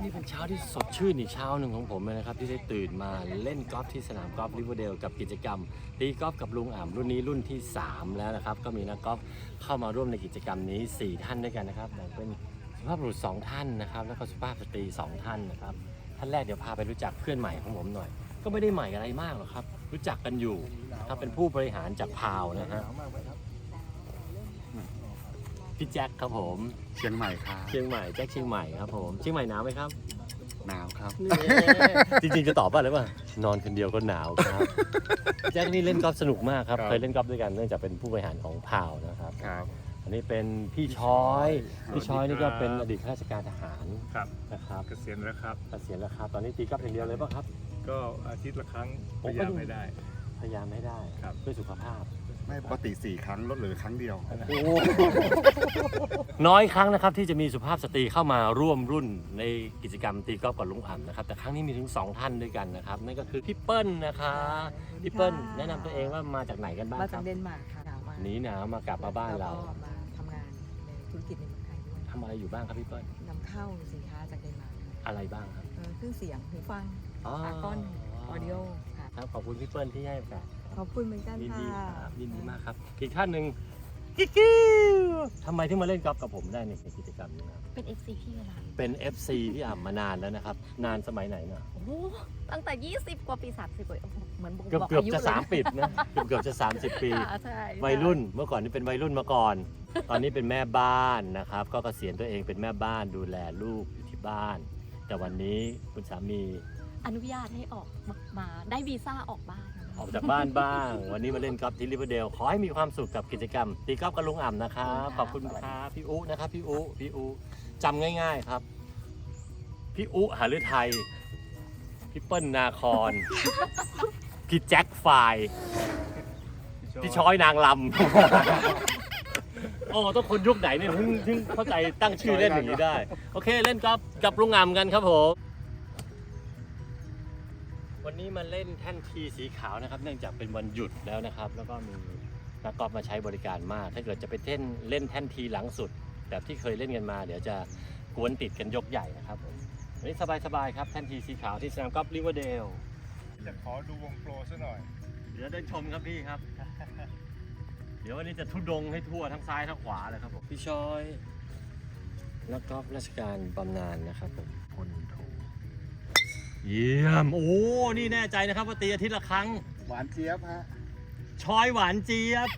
นี่เป็นเช้าที่สดชื่นอีกเช้าหนึ่งของผมเลยนะครับ ที่ได้ตื่นมาเล่นกอล์ฟที่สนามกอล์ฟริเวอร์เดลกับกิจกรรมตีกอล์ฟกับลุงอ่ำรุ่นนี้รุ่นที่ 3 แล้วนะครับ ก็มีนักกอล์ฟเข้ามาร่วมในกิจกรรมนี้ 4 ท่านด้วยกันนะครับแบ่งเป็นสุภาพบุรุษ2ท่านนะครับแล้วก็สุภาพสตรี 2 ท่านนะครับท่านแรกเดี๋ยวพาไปรู้จักเพื่อนใหม่ของผมหน่อย ก็ไม่ได้ใหม่อะไรมากหรอกครับ รู้จักกันอยู่ครับเป็นผู้บริหารจากพาวนะฮะ พี่แจ็คครับผมเชียงใหม่ครับเชียงใหม่แจ็คเชียงใหม่ครับผมเชียงใหม่หนาวไหมครับ หนาวครับ จริงๆจะตอบว่าอะไรป่ะนอนคนเดียวก็หนาวครับแจ็คนี่เล่นกอล์ฟสนุกมากครับครับ เคยเล่นกอล์ฟด้วยกันเนื่องจากเป็นผู้บริหารของพาวนะครับ ครับ อันนี้เป็นพี่ช้อยสวัสดีพี่ช้อยนี่ก็ครับเป็นอดีตข้าราชการทหารครับ นะครับเกษียณแล้วครับ เกษียณแล้วครับตอนนี้ตีกอล์ฟอย่างเดียวเลยป่ะครับ ก็อาทิตย์ละครั้งผมพก็ยายามดูให้ได้ พยายามให้ได้ครับ เพื่อสุขภาพ ไม่ปกติ4ครั้งลดเหลือครั้งเดียว น้อยครั้งนะครับที่จะมีสุภาพสตรีเข้ามาร่วมรุ่นในกิจกรรมตีกอล์ฟกับลุงอ่ำนะครับแต่ครั้งนี้มีถึง 2 ท่านด้วยกันนะครับนั่นก็คือพี่เปิ้ลนะคะพี่เปิ้ลแนะนำตัวเองว่ามาจากไหนกันบ้างมาคจารักบเดนมาร์กค่ะหนาวมากหนีหนาวมากลับมาบ้านเราแล้วก็มาทำงานในธุรกิจในเมืองไทยด้วยทำอะไรอยู่บ้างครับพี่เปิ้ลนำเข้าสินค้าจากเดนมาร์กค่ะอะไรบ้างครับเออเครื่องเสียงหูฟังอ๋ออากอนออดิโอค่ะ ครับขอบคุณพี่เปิ้ลที่ให้โอกาส ขอบคุณเหมือนกันยินดีค่ะครับยินดีมากครับอีกท่านหนึ่งกิ๊กกิ๊วทำไมที่มาเล่นกอล์ฟกับผมได้ในกิจกรรมนี้ครับเป็น FC พี่เวลาเป็น FC พี่อ่ำมานานแล้วนะครับ นานสมัยไหนเนาะโอ้โหตั้งแต่ 20 กว่าปี 30กว่าโอ้โหเหมือนบอกเกือบบอกเกือบอายุจะ เลยสามปีนะเกือบเกือบจะ 30 ปีอ่าใช่วัยรุ่นเมื่อก่อนนี่เป็นวัยรุ่นมาก่อน ตอนนี้เป็นแม่บ้านนะครับ ก็เกษียณตัวเองเป็นแม่บ้านดูแลลูกอยู่ที่บ้าน แต่วันนี้คุณสามี อนุญาตให้ออกมามาได้วีซ่าออกบ้าน ออกจากบ้านบ้าง วันนี้มาเล่นกอล์ฟที่ริเวอร์เดลขอให้มีความสุขกับกิจกรรม ตีกอล์ฟกับลุงอ่ำนะครับขอบคุณครับพี่อุนะครับพี่อุพี่อุจำง่าย ๆครับ พี่อุหฤทัยพี่เปิ้ลนาคอนพี่แจ็คฝ่ายพี่ช้อยนางลำ โอ้ต้องคนยุคไหนเนี่ยถึงถึงเข้าใจตั้งชื่อเล่นอย่างนี้ได้ โอเคเล่นกอล์ฟกับลุงอ่ำกันครับผมวั นนี้มาเล่นแท่นทีสีขาวนะครับ เนื่องจากเป็นวันหยุดแล้วนะครับ แล้วก็มีนักกอล์ฟมาใช้บริการมาก ถ้าเกิดจะไปเล่นเล่นแท่นทีหลังสุด แบบที่เคยเล่นกันมา เดี๋ยวจะกวนติดกันยกใหญ่นะครับผมวันนี้สบายๆครับแท่นทีสีขาวที่สนามกอล์ฟริเวอร์เดลจะขอดูวงโปรซะหน่อย เดี๋ยวได้ชมครับพี่ครับ เดี๋ยววันนี้จะทุดงให้ทั่วทั้งซ้ายทั้งขวาเลยครับผมพี่ชอยนักกอล์ฟราชการบำนาญนะครับผมพลโท เยี่ยม โอ้ นี่แน่ใจนะครับว่าตีอาทิตย์ละครั้ง หวานเจี๊ยบฮะช้อยหวานเจี๊ยบ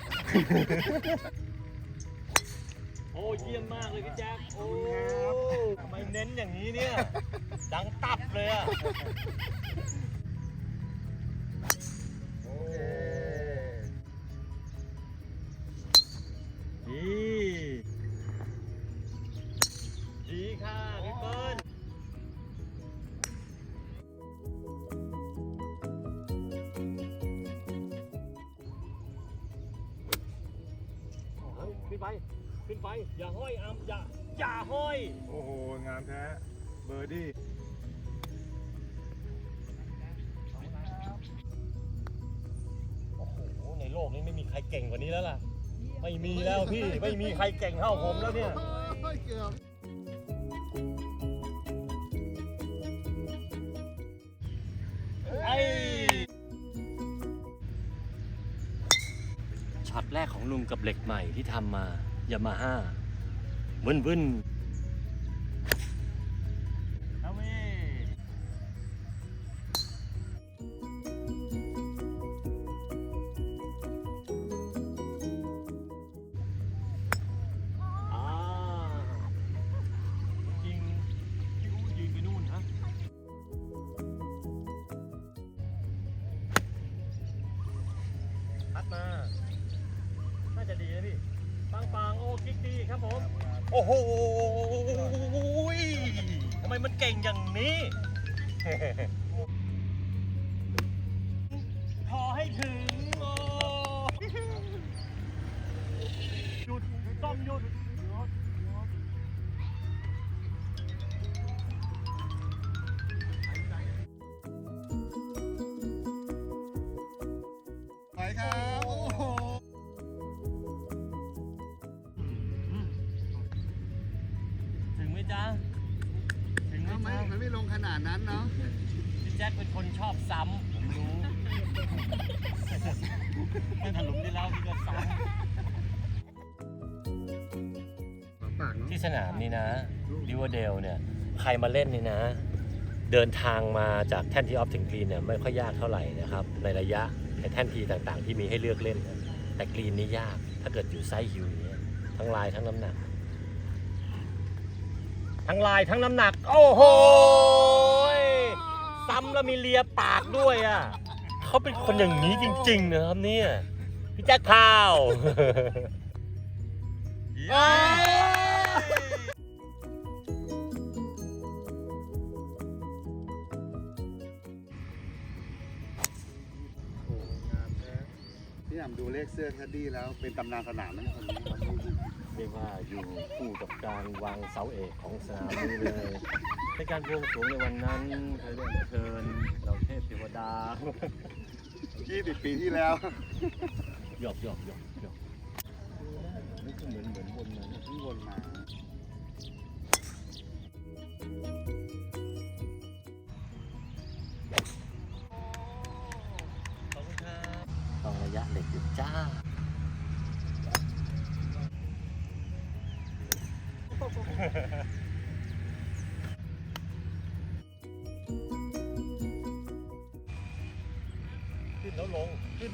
โอ้ เยี่ยมมากเลยพี่แจ๊คโอ้ทำไมเน้นอย่างนี้เนี่ย ดังตับเลยอะ อย่าห้อยอามอย่าอย่าห้อย โอ้โห งามแท้ เบอร์ดี้โอ้โห ในโลกนี้ไม่มีใครเก่งกว่านี้แล้วล่ะ ไม่มีแล้วพี่ ไม่มีใครเก่งเท่าผมแล้วเนี่ยเกือบไอ้ช็อตแรกของลุงกับเหล็กใหม่ที่ทำมา ยามาฮ่าวุ่นวุ่น โอ้โหทำไมมันเก่งอย่างนี้ จ็คเป็นคนชอบซ้ำผมรู้ไม่ถลุมที่แล้วพี่ก็ซ้ปากเนาะำที่สนามนี่นะดิวเดลเนี่ย ใครมาเล่นนี่นะ เดินทางมาจากแท่นที่ออฟถึงกรีนเนี่ยไม่ค่อยยากเท่าไหร่นะครับ ในระยะในแท่นทีต่างๆ ที่มีให้เลือกเล่นแต่กรีนนี่ยากถ้าเกิดอยู่ไซส์ฮิวอย่างเงี้ยทั้งลายทั้งน้ำหนัก ทั้งลายทั้งน้ำหนัก โอ้โหย ซ้ำแล้วมีเลียปากด้วยอะเขาเป็นคนอย่างนี้จริง ๆ นะครับเนี่ยพี่แจ๊คข้าวโอ้งามแท้พี่อ่ำดูเลขเสื้อแคดดี้แล้วเป็นตำนานสนามนะคนนี้ครับ เรียกว่าอยู่คู่กับการวางเสาเอกของสนามนี้เลย ในการบวงสรวงในวันนั้นเคยเรียนเชิญเราเทพเทวดา 20 ปีที่แล้ว หยอกหยอกหยอก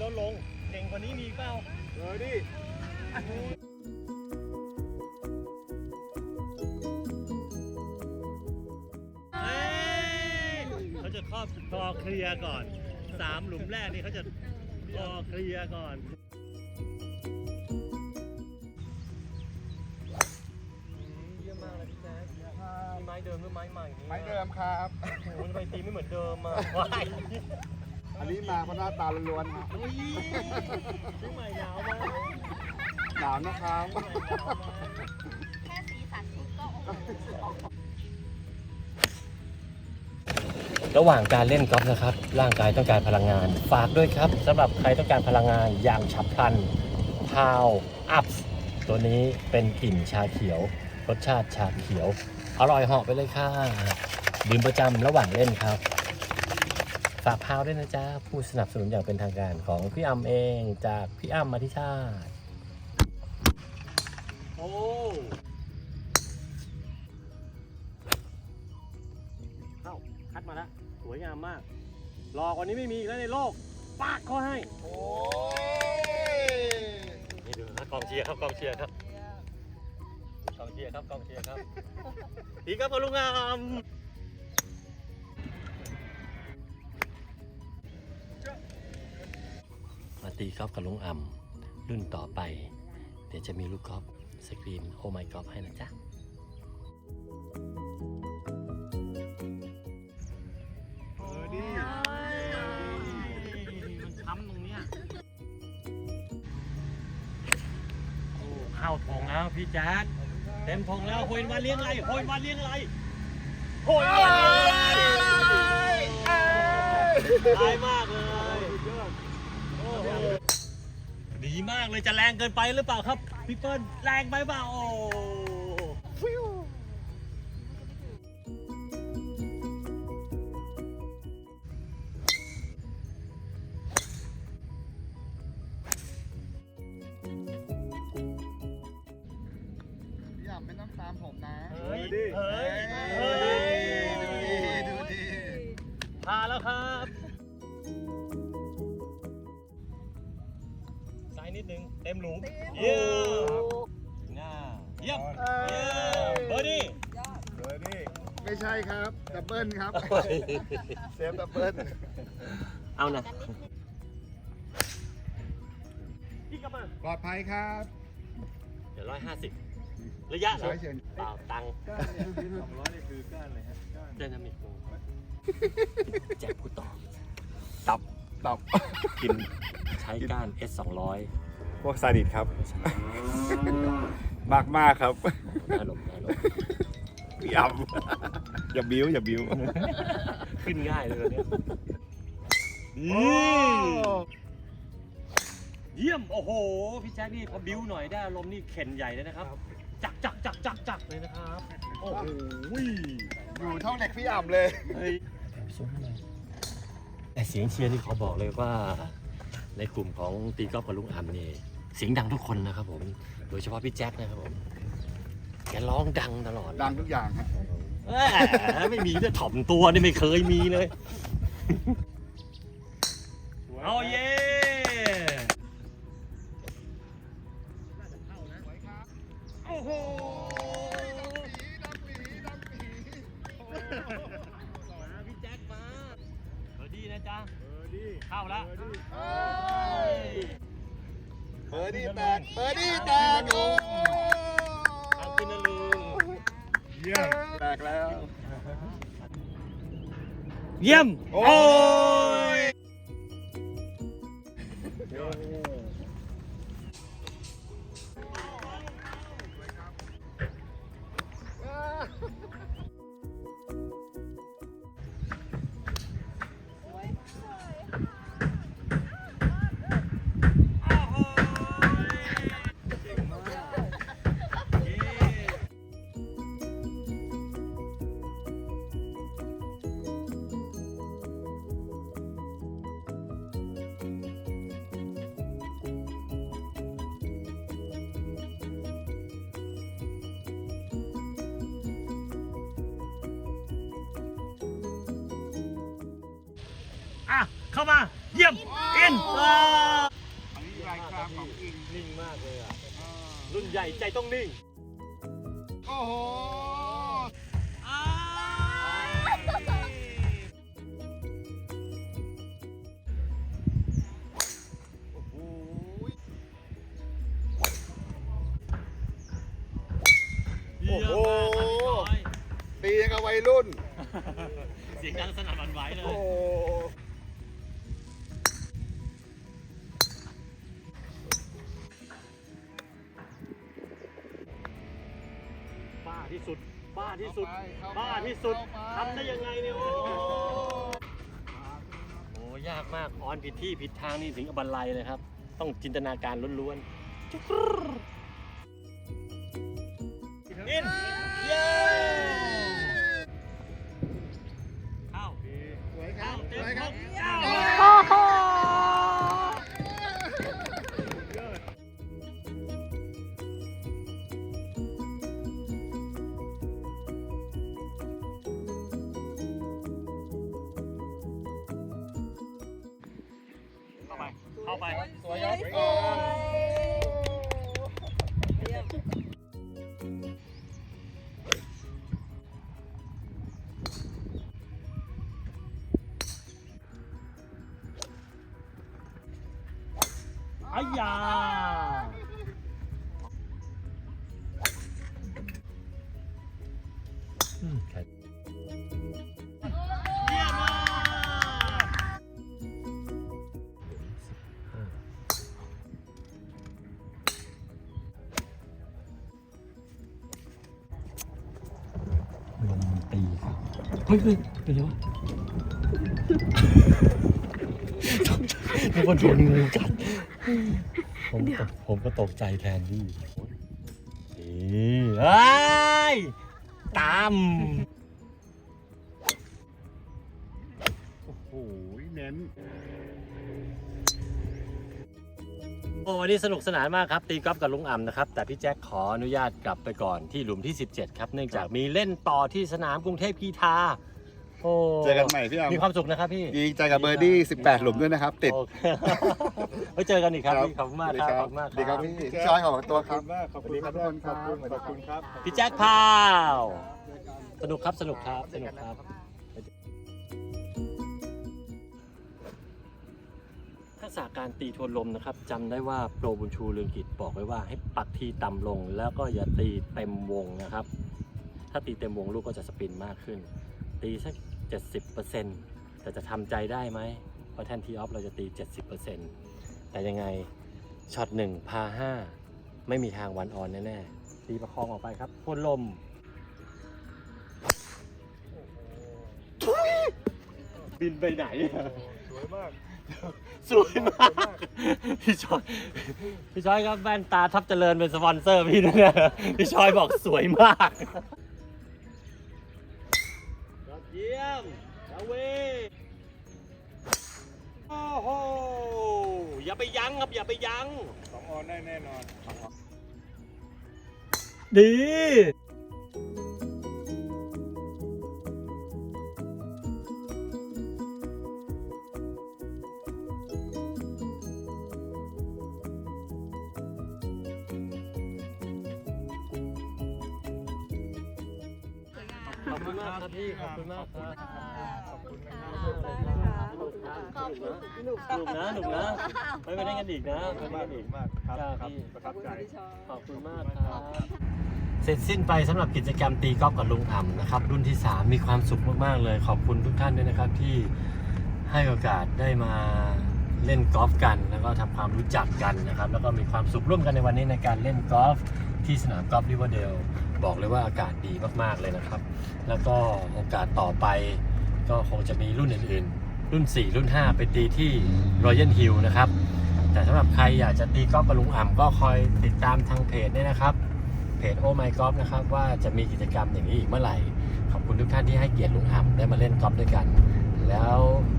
แล้วลงเก่งกว่านี้มีอีกเปล่าเบอร์ดี้เอ้ยเขาจะครอบคอเคลียร์ก่อนสามหลุมแรกนี่เขาจะคอเคลียร์ก่อนเยี่ยมมากเลยพี่แจ๊คนี่ไม้เดิมหรือไม้ใหม่นี่ไม้เดิมครับโอ้โหทำไมตีไม่เหมือนเดิมอะว้าย อันนี้มาเพราะหน้าตาล้วนๆฮะเฮ้ยซื้อใหม่หนาวมากหนาวนะครับแค่สีสันชุดก็โอ้โห ระหว่างการเล่นกอล์ฟนะครับ ร่างกายต้องการพลังงาน ฝากด้วยครับสำหรับใครต้องการพลังงานอย่างฉับพลัน Pow Ups ตัวนี้เป็นกลิ่นชาเขียว รสชาติชาเขียว อร่อยเหาะไปเลยค่ะดื่มประจำระหว่างเล่นครับ ฝากพาวด้วยนะจ๊ะผู้สนับสนุนอย่างเป็นทางการของพี่อัมเองจากพี่อัมมาทิชาติโอ้เข้าคัดมาแล้วสวยงามมากหลอกวันนี้ไม่มีอีกแล้วในโลกปากเขาให้โอ้ยนี่ดูนะกองเชียร์ครับกองเชียร์ครับกองเชียร์ครับกองเชียร์ครับดีครับคุณลุงงาม ตีกอล์ฟกับลุงอ่ำรุ่นต่อไป เดี๋ยวจะมีลูกกอล์ฟสกรีนโอไมกอล์ฟให้นะจ๊ะเบอร์ดี้มันช้ำตรงเนี้ยโอ้เข้าทงแล้วพี่แจ๊คเต็มทงแล้วโหยวันเลี้ยงอะไรโหยวันเลี้ยงอะไรโหยวันเลี้ยงอะไรตายมากเลยโอ้โหดี มากเลยจะแรงเกินไปหรือเปล่าครับพี่เปิ้ลแรงไปเปล่าโอ้ ลุมเยี่ยมหน้าเยี่ยมเยี่ยมเบอร์ดี้เบอร์ดี้ไม่ใช่ครับ ดับเบิลครับ เซฟดับเบิลเอานะพี่กลับมาปลอดภัยครับเดี๋ยวร้อยห้าสิบระยะเหรอร้อยเชิญเปล่าตังค์ก้านเนี่ยดูดิสองร้อยนี่คือก้านเลยฮะก้านเดนามิกแจ็คพูดต่อตับตอบกินใช้ก้าน S 200 พวกซาดิสครับ มากมากครับน่าหลบน่าหลบพี่อ่ำอย่าบิ้วอย่าบิ้วขึ้นง่ายเลยตัวเนี้ยโอ้เยี่ยมโอ้โหพี่แจ็คนี่พอบิ้วหน่อยได้อารมณ์นี่เข็นใหญ่เลยนะครับ จักจักจักจักจักเลยนะครับ โอ้โหอยู่เท่าเหล็กพี่อ่ำเลยแต่เสียงเชียร์นี่ขอบอกเลยว่า ในกลุ่มของตีกอล์ฟกับลุงอ่ำนี่เสียงดังทุกคนนะครับผม โดยเฉพาะพี่แจ็คนะครับผม แกร้องดังตลอดดังทุกอย่างฮะแหมไม่มีเนี่ยถ่อมตัวนี่ไม่เคยมีเลย เอาเย่โอ้โหมาพี่แจ็คมาเออดีนะจ๊ะเออดิเข้าแล้วเออดิ เบอร์ดี้แตกเบอร์ดี้แตกโอ้เอาขึ้นนะลุงเยี่ยมแตกแล้ว เยี่ยม โอ้ อะ เข้ามา เยี่ยมเอ็นอันนี้รายการของจริงนิ่งมากเลยอะ รุ่นใหญ่ใจต้องนิ่ง โอ้โหโอ้โหเยี่ยมมากครับพี่บอยตียังกับวัยรุ่น เสียงดังสนั่นหวั่นไหวเลโอ้ยโห บ้าที่สุดเข้ไปบ้าที่สุดเข้าไปทำได้ยังไงเนี่ยโอ้โหยากมากออนผิดที่ผิดทางนี่ถึงกับบันไลเลยครับ ต้องจินตนาการล้วนๆจุ๊กรูอิน อายาอืมครับเยี่ยมมากลมตีครับเฮ้ยเฮ้ยเป็นไงวะนึกว่าโดนงูกัด ผมก็ผมก็ตกใจแทนพี่นี่เอ้ยตามโอ้โหเน้นโอ้วันนี้สนุกสนานมากครับ ตีกอล์ฟกับลุงอ่ำนะครับ แต่พี่แจ็คขออนุญาตกลับไปก่อนที่หลุมที่ 17 ครับ เนื่องจากมีเล่นต่อที่สนามกรุงเทพกีฬา โอ้เจอกันใหม่พี่อ่ำมีความสุขนะครับพี่ ดีใจกับเบอร์ดี้18 หลุมด้วยนะครับ ติด โอเคไว้เจอกันอีกครับพี่ขอบคุณมากครับขอบคุณมากดีคครัรับบพี่พี่ชอยขอบคุณตัวขคอบรับคุณมากขอบคุณครับสวัสดีครับขอบคุณทุกคนครับ ขอบคุณครับ พี่แจ็คพาว สนุกครับสนุกครับสนุกครับ ทักษะการตีทวนลมนะครับจำได้ว่าโปรบุญชูเรืองกิจบอกไว้ว่าให้ปักทีต่ำลง แล้วก็อย่าตีเต็มวงนะครับ ถ้าตีเต็มวงลูกก็จะสปินมากขึ้น ตีสัก 70%แต่จะทำใจได้ไหมเพราะแทนทีออฟเราจะตี 70%แต่ยังไงช็อตหนึ่งพาห้าไม่มีทางวันออนแน่ๆตีประคองออกไปครับทวนลมบินไปไหนสวยมาก สวยมาก พี่ชอยพี่ชอยครับแว่นตาทับเจริญเป็นสปอนเซอร์พี่นะเนี่ยพี่ชอยบอกสวยมาก เยี่ยมดาเวโอ้โหอย่าไปยั้งครับอย่าไปยั้งสองออนได้แน่นอนดีขอบคุณมากครับพี่ขอบคุณมาก ขอบคุณหนุกนะหนุกนะไว้ไปเล่นกันอีกนะไว้เล่นมากกันอีกมากครับครับครับพี่ประทับใจขอบคุณมากครับเสร็จสิ้นไปสำหรับกิจกรรมตีกอล์ฟกับลุงอ่ำนะครับ รุ่นที่ 3 มีความสุขมากๆเลย ขอบคุณทุกท่านด้วยนะครับที่ให้โอกาสได้มาเล่นกอล์ฟกัน แล้วก็ทำความรู้จักกันนะครับ แล้วก็มีความสุขร่วมกันในวันนี้ในการเล่นกอล์ฟที่สนามกอล์ฟริเวอร์เดลบอกเลยว่าอากาศดีมากๆเลยนะครับ แล้วก็โอกาสต่อไปก็คงจะมีรุ่นอื่นๆ รุ่น 4 รุ่น 5 ไปตีที่ Royal Hill นะครับ แต่สำหรับใครอยากจะตีกอล์ฟกับลุงอ่ำก็คอยติดตามทางเพจด้วยนะครับ เพจโอไมกอล์ฟนะครับ ว่าจะมีกิจกรรมอย่างนี้อีกเมื่อไหร่ ขอบคุณทุกท่านที่ให้เกียรติลุงอ่ำได้มาเล่นกอล์ฟด้วยกัน แล้ว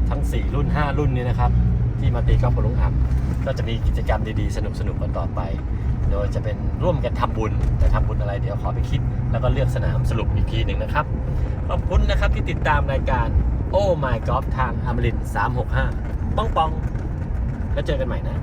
ทั้ง 4 รุ่น 5 รุ่นนี้นะครับ ที่มาตีกอล์ฟกับลุงอ่ำก็จะมีกิจกรรมดีๆ สนุกๆกันต่อไป โดยจะเป็นร่วมกันทำบุญแต่ทำบุญอะไรเดี๋ยวขอไปคิด แล้วก็เลือกสนามสรุปอีกทีหนึ่งนะครับขอบคุณนะครับที่ติดตามรายการ โอ้ My Golf ทางอมริน365ป้องปอง แล้วเจอกันใหม่นะ